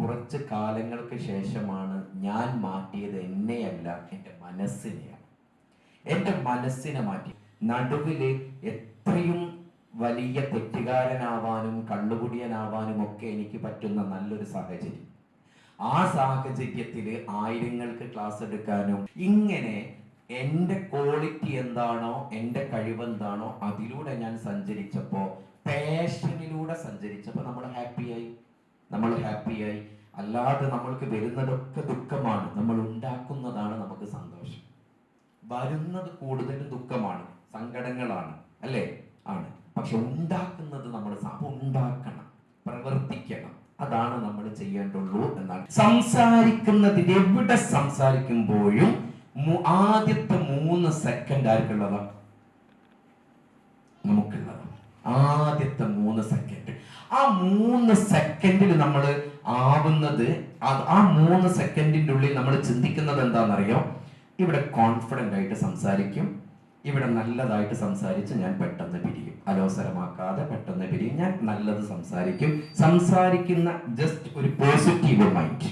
കുറച്ച് കാലങ്ങൾക്ക് ശേഷമാണ് ഞാൻ മാറ്റിയത് എന്നെയല്ല എന്റെ മനസ്സിനെയാണ്. എന്റെ മനസ്സിനെ മാറ്റി. നടുവിൽ എത്രയും വലിയ തെറ്റുകാരനാവാനും കള്ളുകുടിയനാവാനും ഒക്കെ എനിക്ക് പറ്റുന്ന നല്ലൊരു സാഹചര്യം. ആ സാഹചര്യത്തിൽ ആയിരങ്ങൾക്ക് ക്ലാസ് എടുക്കാനും ഇങ്ങനെ എന്റെ ക്വാളിറ്റി എന്താണോ എന്റെ കഴിവെന്താണോ അതിലൂടെ ഞാൻ സഞ്ചരിച്ചപ്പോൾ പാഷനിലൂടെ സഞ്ചരിച്ചപ്പോൾ നമ്മൾ ഹാപ്പിയായി നമ്മൾ ഹാപ്പിയായി. അല്ലാതെ നമ്മൾക്ക് വരുന്നതൊക്കെ ദുഃഖമാണ്. നമ്മൾ ഉണ്ടാക്കുന്നതാണ് നമുക്ക് സന്തോഷം. വരുന്നത് കൂടുതലും ദുഃഖമാണ്. സങ്കടങ്ങളാണ്. അല്ലേ? ആണ്. പക്ഷെ ഉണ്ടാക്കുന്നത് നമ്മൾ ഉണ്ടാക്കണം. പ്രവർത്തിക്കണം. അതാണ് നമ്മൾ ചെയ്യേണ്ടുള്ളൂ എന്നാണ്. സംസാരിക്കുന്നതിൽ എവിടെ സംസാരിക്കുമ്പോഴും ആദ്യത്തെ മൂന്ന് സെക്കൻഡ് ആർക്കുള്ളതാ നമുക്കുള്ളത് ആദ്യത്തെ മൂന്ന് സെക്കൻഡ് ആ മൂന്ന് സെക്കൻഡിൽ നമ്മൾ ആവുന്നത് ആ മൂന്ന് സെക്കൻഡിന്റെ ഉള്ളിൽ നമ്മൾ ചിന്തിക്കുന്നത് എന്താണെന്നറിയോ? ഇവിടെ കോൺഫിഡന്റ് ആയിട്ട് സംസാരിക്കും. ഇവിടെ നല്ലതായിട്ട് സംസാരിച്ച് ഞാൻ പെട്ടെന്ന് പിരിയും. അലോസരമാക്കാതെ പെട്ടെന്ന് പിരിയും. ഞാൻ നല്ലത് സംസാരിക്കും. സംസാരിക്കുന്ന ജസ്റ്റ് ഒരു പോസിറ്റീവ് മൈൻഡ്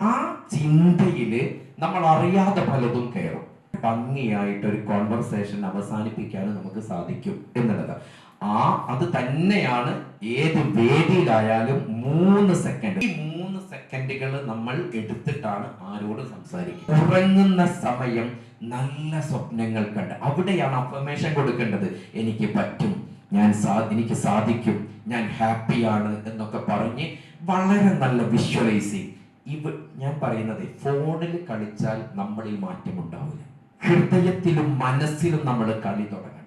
ആ ചിന്തയിൽ നമ്മൾ അറിയാതെ പലതും കയറും ഭംഗിയായിട്ട് ഒരു കോൺവെർസേഷൻ അവസാനിപ്പിക്കാനും നമുക്ക് സാധിക്കും എന്നുള്ളത്. ആ അത് തന്നെയാണ് ഏത് വേദിയിലായാലും മൂന്ന് സെക്കൻഡ് ഈ മൂന്ന് സെക്കൻഡുകൾ നമ്മൾ എടുത്തിട്ടാണ് ആരോട് സംസാരിക്കുക. ഉറങ്ങുന്ന സമയം നല്ല സ്വപ്നങ്ങൾ കണ്ട്. അവിടെയാണ് അഫർമേഷൻ കൊടുക്കേണ്ടത്. എനിക്ക് പറ്റും ഞാൻ എനിക്ക് സാധിക്കും ഞാൻ ഹാപ്പിയാണ് എന്നൊക്കെ പറഞ്ഞ് വളരെ നല്ല വിഷ്വലൈസിങ് ഇവ ഞാൻ പറയുന്നത് ഫോണിൽ കളിച്ചാൽ നമ്മളിൽ മാറ്റമുണ്ടാവില്ല ഹൃദയത്തിലും മനസ്സിലും നമ്മൾ കളി തുടങ്ങണം.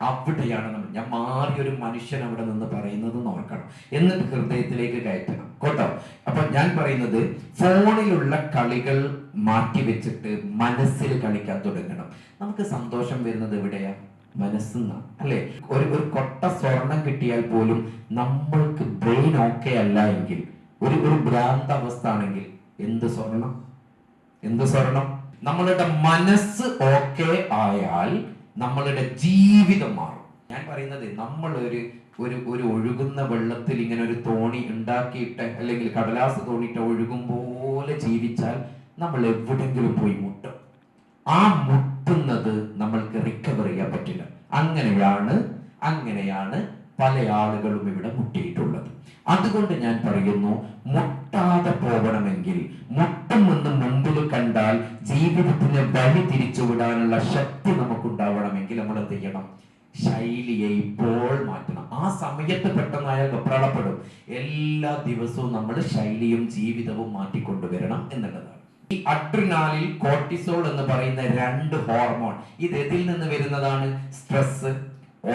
അവിടെയാണ് നമ്മൾ ഞാൻ മാറിയൊരു മനുഷ്യൻ അവിടെ നിന്ന് പറയുന്നത് നോക്കണം എന്നിട്ട് ഹൃദയത്തിലേക്ക് കയറ്റണം. കേട്ടോ? അപ്പൊ ഞാൻ പറയുന്നത് ഫോണിലുള്ള കളികൾ മാറ്റി വെച്ചിട്ട് മനസ്സിൽ കളിക്കാൻ തുടങ്ങണം. നമുക്ക് സന്തോഷം വരുന്നത് എവിടെയാ? മനസ്സെന്ന അല്ലെ? ഒരു ഒരു കൊട്ട സ്വർണം കിട്ടിയാൽ പോലും നമ്മൾക്ക് ബ്രെയിൻ ഓക്കെ അല്ല എങ്കിൽ ഒരു ഒരു ഭ്രാന്ത അവസ്ഥ ആണെങ്കിൽ എന്ത് സ്വർണം? എന്ത് സ്വർണം? നമ്മളുടെ മനസ്സ് ഓക്കെ ആയാൽ നമ്മളുടെ ജീവിതം മാറും. ഞാൻ പറയുന്നത് നമ്മൾ ഒരു ഒരു ഒരു ഒഴുകുന്ന വെള്ളത്തിൽ ഇങ്ങനെ ഒരു തോണി ഉണ്ടാക്കിയിട്ട് അല്ലെങ്കിൽ കടലാസ് തോണിയിട്ട് ഒഴുകും പോലെ ജീവിച്ചാൽ നമ്മൾ എവിടെങ്കിലും പോയി മുട്ടും. ആ മുട്ടുന്നത് നമ്മൾക്ക് റിക്കവർ ചെയ്യാൻ പറ്റില്ല. അങ്ങനെയാണ് അങ്ങനെയാണ് പല ആളുകളും ഇവിടെ മുട്ടിയിട്ടുള്ളത്. അതുകൊണ്ട് ഞാൻ പറയുന്നു മുട്ടാതെ പോകണമെങ്കിൽ മുട്ടുമെന്ന് മുമ്പിൽ കണ്ടാൽ ജീവിതത്തിന് വഴി തിരിച്ചുവിടാനുള്ള ശക്തി നമുക്കുണ്ടാവണമെങ്കിൽ നമ്മൾ എന്ത് ചെയ്യണം? ശൈലിയെ ഇപ്പോൾ മാറ്റണം. ആ സമയത്ത് പെട്ടെന്ന് അയാൾ വെപ്രാളപ്പെടും. എല്ലാ ദിവസവും നമ്മൾ ശൈലിയും ജീവിതവും മാറ്റിക്കൊണ്ടുവരണം എന്നുള്ളതാണ്. ഈ അഡ്രിനാലിൽ കോർട്ടിസോൾ എന്ന് പറയുന്ന രണ്ട് ഹോർമോൺ ഇത് എതിൽ നിന്ന് വരുന്നതാണ്? സ്ട്രെസ്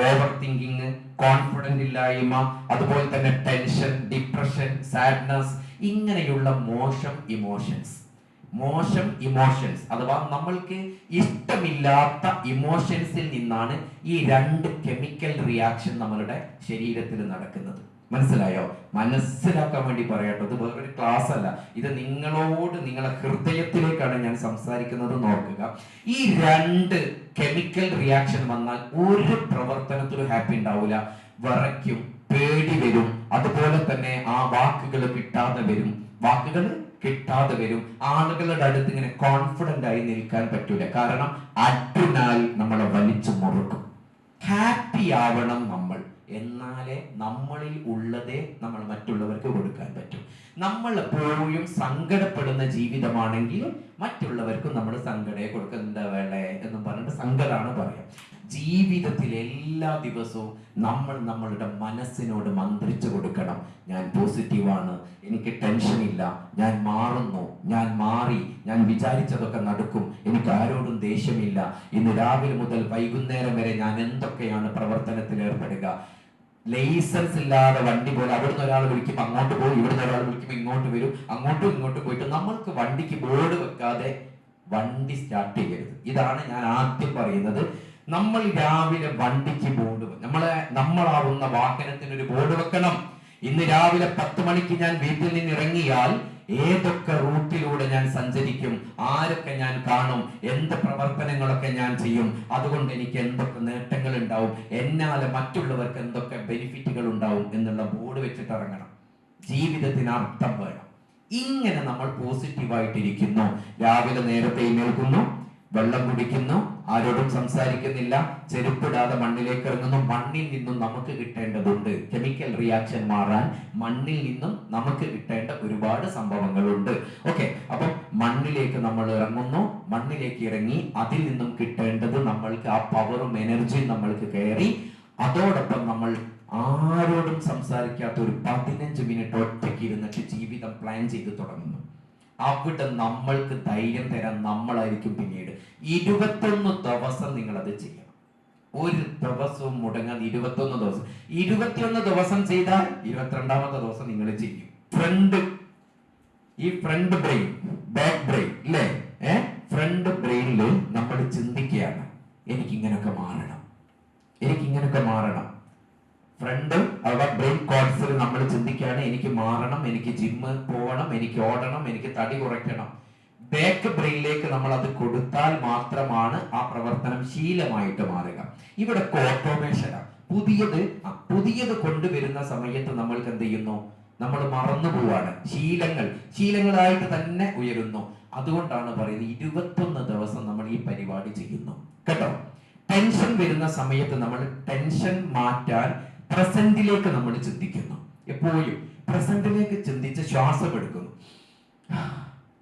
ഓവർ തിങ്കിങ് കോൺഫിഡന്റ് ഇല്ലായ്മ അതുപോലെ തന്നെ ടെൻഷൻ ഡിപ്രഷൻ സാഡ്നസ് ഇങ്ങനെയുള്ള മോശം ഇമോഷൻസ് മോശം ഇമോഷൻസ് അഥവാ നമ്മൾക്ക് ഇഷ്ടമില്ലാത്ത ഇമോഷൻസിൽ നിന്നാണ് ഈ രണ്ട് കെമിക്കൽ റിയാക്ഷൻ നമ്മളുടെ ശരീരത്തിൽ നടക്കുന്നത്. മനസ്സിലായോ? മനസ്സിലാക്കാൻ വേണ്ടി പറയട്ടോ വേറൊരു ക്ലാസ് അല്ല ഇത് നിങ്ങളോട് നിങ്ങളെ ഹൃദയത്തിലേക്കാണ് ഞാൻ സംസാരിക്കുന്നത് നോക്കുക. ഈ രണ്ട് കെമിക്കൽ റിയാക്ഷൻ വന്നാൽ ഒരു പ്രവർത്തനത്തിലും ഹാപ്പി ഉണ്ടാവില്ല വിറയ്ക്കും പേടി വരും. അതുപോലെ തന്നെ ആ വാക്കുകൾ കിട്ടാതെ വരും. വാക്കുകൾ കിട്ടാതെ വരും. ആളുകളുടെ അടുത്ത് ഇങ്ങനെ കോൺഫിഡന്റ് ആയി നിൽക്കാൻ പറ്റൂല. കാരണം അഡ്രിനാൽ നമ്മളെ വലിച്ചു മുറുക്കും. ഹാപ്പി ആവണം നമ്മൾ. എന്നാലേ നമ്മളിൽ ഉള്ളതേ നമ്മൾ മറ്റുള്ളവർക്ക് കൊടുക്കാൻ പറ്റും. നമ്മൾ എപ്പോഴും സങ്കടപ്പെടുന്ന ജീവിതമാണെങ്കിൽ മറ്റുള്ളവർക്കും നമ്മൾ സങ്കടയെ കൊടുക്കുക വേണ്ടേ എന്ന് പറഞ്ഞിട്ട് സങ്കടമാണ് പറയാം. ജീവിതത്തിൽ എല്ലാ ദിവസവും നമ്മൾ നമ്മളുടെ മനസ്സിനോട് മന്ത്രിച്ചു കൊടുക്കണം. ഞാൻ പോസിറ്റീവാണ് എനിക്ക് ടെൻഷൻ ഇല്ല ഞാൻ മാറുന്നു ഞാൻ മാറി ഞാൻ വിചാരിച്ചതൊക്കെ നടക്കും എനിക്ക് ആരോടും ദേഷ്യമില്ല. ഇന്ന് രാവിലെ മുതൽ വൈകുന്നേരം വരെ ഞാൻ എന്തൊക്കെയാണ് പ്രവർത്തനത്തിൽ ഏർപ്പെടുക? ലൈസൻസ് ഇല്ലാതെ വണ്ടി പോലെ അവിടുന്ന് ഒരാൾ വിളിക്കും അങ്ങോട്ട് പോകും ഇവിടുന്ന് ഒരാൾ വിളിക്കും ഇങ്ങോട്ട് വരും അങ്ങോട്ടും ഇങ്ങോട്ടും പോയിട്ട് നമ്മൾക്ക് വണ്ടിക്ക് ബോർഡ് വെക്കാതെ വണ്ടി സ്റ്റാർട്ട് ചെയ്യരുത്. ഇതാണ് ഞാൻ ആദ്യം പറയുന്നത്. നമ്മൾ രാവിലെ വണ്ടിക്ക് ബോർഡ് നമ്മളെ നമ്മളാവുന്ന വാഹനത്തിന് ഒരു ബോർഡ് വെക്കണം. ഇന്ന് രാവിലെ പത്ത് മണിക്ക് ഞാൻ വീട്ടിൽ നിന്ന് ഇറങ്ങിയാൽ ഏതൊക്കെ റൂട്ടിലൂടെ ഞാൻ സഞ്ചരിക്കും ആരൊക്കെ ഞാൻ കാണും എന്ത് പ്രവർത്തനങ്ങളൊക്കെ ഞാൻ ചെയ്യും അതുകൊണ്ട് എനിക്ക് എന്തൊക്കെ നേട്ടങ്ങൾ ഉണ്ടാവും എന്നാലെ മറ്റുള്ളവർക്ക് എന്തൊക്കെ ബെനിഫിറ്റുകൾ ഉണ്ടാവും എന്നുള്ള ബോർഡ് വെച്ചിട്ട് ഇറങ്ങണം. ജീവിതത്തിന് അർത്ഥം വേണം. ഇങ്ങനെ നമ്മൾ പോസിറ്റീവായിട്ടിരിക്കുന്നു. രാവിലെ നേരത്തെ എഴുന്നേൽക്കുന്നു വെള്ളം കുടിക്കുന്നു ആരോടും സംസാരിക്കുന്നില്ല. ചെരുപ്പിടാതെ മണ്ണിലേക്ക് ഇറങ്ങുന്നു. മണ്ണിൽ നിന്നും നമുക്ക് കിട്ടേണ്ടതുണ്ട്. കെമിക്കൽ റിയാക്ഷൻ മാറാൻ മണ്ണിൽ നിന്നും നമുക്ക് കിട്ടേണ്ട ഒരുപാട് സംഭവങ്ങളുണ്ട്. ഓക്കെ അപ്പം മണ്ണിലേക്ക് നമ്മൾ ഇറങ്ങുന്നു. മണ്ണിലേക്ക് ഇറങ്ങി അതിൽ നിന്നും കിട്ടേണ്ടത് നമ്മൾക്ക് ആ പവറും എനർജിയും നമ്മൾക്ക് കയറി. അതോടൊപ്പം നമ്മൾ ആരോടും സംസാരിക്കാത്ത ഒരു പതിനഞ്ച് മിനിറ്റ് ഒറ്റയ്ക്ക് ഇരുന്നിട്ട് ജീവിതം പ്ലാൻ ചെയ്ത് തുടങ്ങുന്നു. അവിടെ നമ്മൾക്ക് ധൈര്യം തരാൻ നമ്മളായിരിക്കും പിന്നീട്. ഇരുപത്തൊന്ന് ദിവസം നിങ്ങൾ അത് ചെയ്യണം. ഒരു ദിവസവും മുടങ്ങാതെ ഇരുപത്തൊന്ന് ദിവസം. ഇരുപത്തിയൊന്ന് ദിവസം ചെയ്താൽ ഇരുപത്തിരണ്ടാമത്തെ ദിവസം നിങ്ങൾ ചെയ്യും. ഫ്രണ്ട് ഈ ഫ്രണ്ട് ബ്രെയിൻ ബാക്ക് ബ്രെയിൻ ഇല്ലേ എനിക്ക് മാറണം എനിക്ക് ജിമ്മ് പോകണം എനിക്ക് ഓടണം എനിക്ക് തടി കുറയ്ക്കണം. ബാക്ക് ബ്രെയിനിലേക്ക് നമ്മൾ അത് കൊടുത്താൽ മാത്രമാണ് ആ പ്രവർത്തനം ശീലമായിട്ട് മാറുക. ഇവിടെ ഓട്ടോമേഷനാണ് പുതിയത് പുതിയത് കൊണ്ടുവരുന്ന സമയത്ത് നമ്മൾക്ക് എന്ത് ചെയ്യുന്നു? നമ്മൾ മറന്നു പോവാണ്. ശീലങ്ങൾ ശീലങ്ങളായിട്ട് തന്നെ ഉയരുന്നു. അതുകൊണ്ടാണ് പറയുന്നത് ഇരുപത്തൊന്ന് ദിവസം നമ്മൾ ഈ പരിപാടി ചെയ്യുന്നു. കേട്ടോ? ടെൻഷൻ വരുന്ന സമയത്ത് നമ്മൾ ടെൻഷൻ മാറ്റാൻ പ്രസന്റിലേക്ക് നമ്മൾ ചിന്തിക്കുന്നു. എപ്പോഴും പ്രസന്റിലേക്ക് ചിന്തിച്ച് ശ്വാസം എടുക്കുന്നു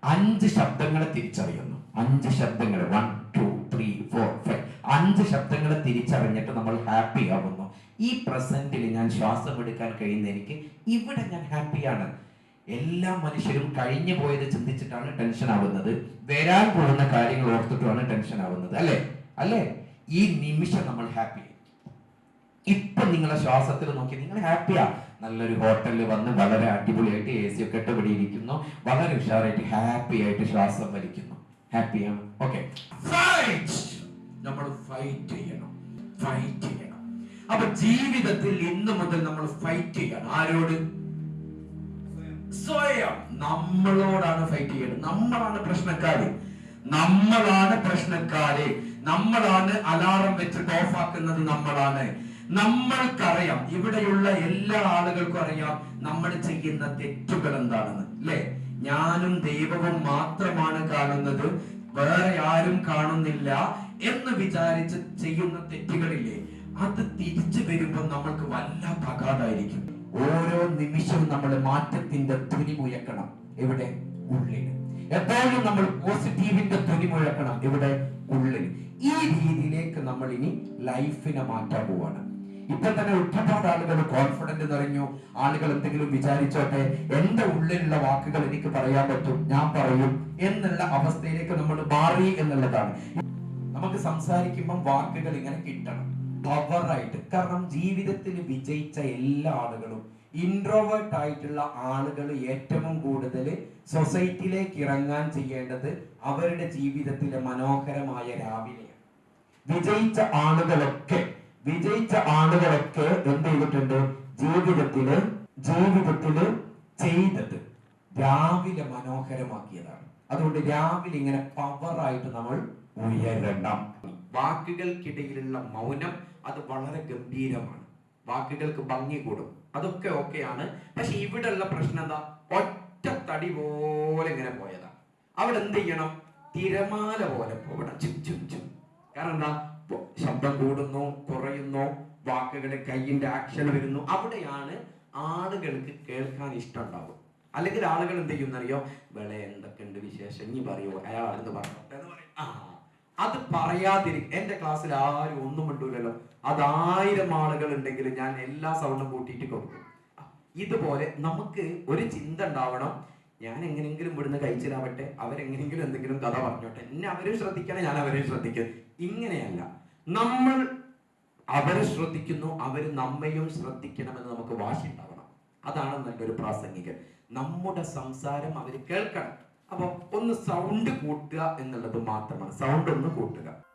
അഞ്ച് ശബ്ദങ്ങളെ തിരിച്ചറിയുന്നു. അഞ്ച് ശബ്ദങ്ങൾ one two three four five അഞ്ച് ശബ്ദങ്ങളെ തിരിച്ചറിഞ്ഞിട്ട് നമ്മൾ ഹാപ്പി ആവുന്നു. ഈ പ്രസന്റിൽ ഞാൻ ശ്വാസം എടുക്കാൻ കഴിയുന്ന എനിക്ക് ഇവിടെ ഞാൻ ഹാപ്പിയാണ് എല്ലാ മനുഷ്യരും കഴിഞ്ഞു പോയത് ചിന്തിച്ചിട്ടാണ് ടെൻഷൻ ആവുന്നത്. വരാൻ പോകുന്ന കാര്യങ്ങൾ ഓർത്തിട്ടാണ് ടെൻഷൻ ആവുന്നത്. അല്ലേ? അല്ലേ? ഈ നിമിഷം നമ്മൾ ഹാപ്പി ഇപ്പൊ നിങ്ങളെ ശ്വാസത്തിൽ നോക്കി നിങ്ങൾ ഹാപ്പിയാ. നല്ലൊരു ഹോട്ടലിൽ വന്ന് വളരെ അടിപൊളിയായിട്ട് എ സി ഒക്കെ ഇട്ട് ഇരിക്കുന്നു വളരെ ഉഷാറായിട്ട് ഹാപ്പി ആയിട്ട് ശ്വാസം വലിക്കുന്നു. ഹാപ്പിയാണ്. ഓക്കെ നമ്മൾ ഫൈറ്റ് ചെയ്യണം. ഫൈറ്റ് ചെയ്യണം. അപ്പൊ ജീവിതത്തിൽ ഇന്ന് മുതൽ നമ്മൾ ഫൈറ്റ് ചെയ്യണം. ആരോട്? സ്വയം. നമ്മളോടാണ് ഫൈറ്റ് ചെയ്യേണ്ടത്. നമ്മളാണ് പ്രശ്നക്കാര്. നമ്മളാണ് പ്രശ്നക്കാര്. നമ്മളാണ് അലാറം വെച്ചിട്ട് ഓഫ് ആക്കുന്നത് നമ്മളാണ്. നമ്മൾക്കറിയാം ഇവിടെയുള്ള എല്ലാ ആളുകൾക്കും അറിയാം നമ്മൾ ചെയ്യുന്ന തെറ്റുകൾ എന്താണെന്ന് അല്ലെ? ഞാനും ദൈവവും മാത്രമാണ് കാണുന്നത് വേറെ ആരും കാണുന്നില്ല എന്ന് വിചാരിച്ച് ചെയ്യുന്ന തെറ്റുകളില്ലേ? അത് തിരിച്ചു വരുമ്പോൾ നമ്മൾക്ക് വല്ലാത്ത അഗാധായിരിക്കും ഓരോ നിമിഷവും നമ്മൾ മാറ്റത്തിന്റെ ധ്വനി മുഴക്കണം എവിടെ ഉള്ളിൽ. എപ്പോഴും നമ്മൾ പോസിറ്റീവിന്റെ ധ്വനി മുഴക്കണം ഇവിടെ ഉള്ളിൽ. ഈ രീതിയിലേക്ക് നമ്മൾ ഇനി ലൈഫിനെ മാറ്റാൻ പോവാണ്. ഇപ്പൊ തന്നെ ഒരുപാട് ആളുകൾ കോൺഫിഡന്റ് നിറഞ്ഞു. ആളുകൾ എന്തെങ്കിലും വിചാരിച്ചോട്ടെ എന്റെ ഉള്ളിലുള്ള വാക്കുകൾ എനിക്ക് പറയാൻ പറ്റും ഞാൻ പറയും എന്നുള്ള അവസ്ഥയിലേക്ക് നമ്മൾ മാറി എന്നുള്ളതാണ്. നമുക്ക് സംസാരിക്കുമ്പോൾ വാക്കുകൾ ഇങ്ങനെ കിട്ടണം. പവറായിട്ട് കാരണം ജീവിതത്തിൽ വിജയിച്ച എല്ലാ ആളുകളും ഇൻട്രോവേർട്ട് ആയിട്ടുള്ള ആളുകൾ ഏറ്റവും കൂടുതൽ സൊസൈറ്റിയിലേക്ക് ഇറങ്ങാൻ ചെയ്യേണ്ടത് അവരുടെ ജീവിതത്തിലെ മനോഹരമായ രാവിലെയാണ്. വിജയിച്ച ആളുകളൊക്കെ വിജയിച്ച ആളുകളൊക്കെ എന്ത് ചെയ്തിട്ടുണ്ട്? ജീവിതത്തിൽ ജീവിതത്തിൽ ചെയ്തത് രാവിലെ മനോഹരമാക്കിയതാണ്. അതുകൊണ്ട് രാവിലെ ഇങ്ങനെ പവറായിട്ട് നമ്മൾ ഉയരണം. വാക്കുകൾക്കിടയിലുള്ള മൗനം അത് വളരെ ഗംഭീരമാണ്. വാക്കുകൾക്ക് ഭംഗി കൂടും. അതൊക്കെ ഓക്കെയാണ്. പക്ഷെ ഇവിടെയുള്ള പ്രശ്നം എന്താ? ഒറ്റ തടി പോലെ ഇങ്ങനെ പോയതാ. അവിടെ എന്ത് ചെയ്യണം? തിരമാല പോലെ പോകണം. ചും ചും ചും. കാരണം എന്താ? ശബ്ദം കൂടുന്നു കുറയുന്നു വാക്കുകളുടെ കയ്യിന്റെ ആക്ഷൻ വരുന്നു. അവിടെയാണ് ആളുകൾക്ക് കേൾക്കാൻ ഇഷ്ടം ഉണ്ടാവും അല്ലെങ്കിൽ ആളുകൾ എന്ത് ചെയ്യും എന്നറിയോ വെളെ എന്തൊക്കെയുണ്ട് വിശേഷം? ഇനി പറയോ? അയാൾ എന്ന് പറഞ്ഞോട്ടെ എന്ന് പറയും. ആ അത് പറയാതിരിക്കും എന്റെ ക്ലാസ്സിൽ ആരും ഒന്നും മിണ്ടൂലല്ലോ. അത് ആയിരം ആളുകൾ ഉണ്ടെങ്കിൽ ഞാൻ എല്ലാ സൗണ്ടും കൂട്ടിയിട്ട് കൊടുക്കും. ഇതുപോലെ നമുക്ക് ഒരു ചിന്ത ഉണ്ടാവണം. ഞാൻ എങ്ങനെയെങ്കിലും ഇവിടുന്ന് കഴിച്ചിലാവട്ടെ അവരെങ്ങനെയെങ്കിലും എന്തെങ്കിലും കഥ പറഞ്ഞോട്ടെ. എന്നെ അവരെ ശ്രദ്ധിക്കണം ഞാൻ അവരെ ശ്രദ്ധിക്കും. ഇങ്ങനെയല്ല. നമ്മൾ അവരെ ശ്രദ്ധിക്കുന്നു അവർ നമ്മയും ശ്രദ്ധിക്കണമെന്ന് നമുക്ക് വാശി ഉണ്ടാവണം അതാണ് നല്ലൊരു പ്രാസംഗികൻ. നമ്മുടെ സംസാരം അവർ കേൾക്കണം. അപ്പൊ ഒന്ന് സൗണ്ട് കൂട്ടുക എന്നുള്ളത് മാത്രമാണ്. സൗണ്ട് ഒന്ന് കൂട്ടുക.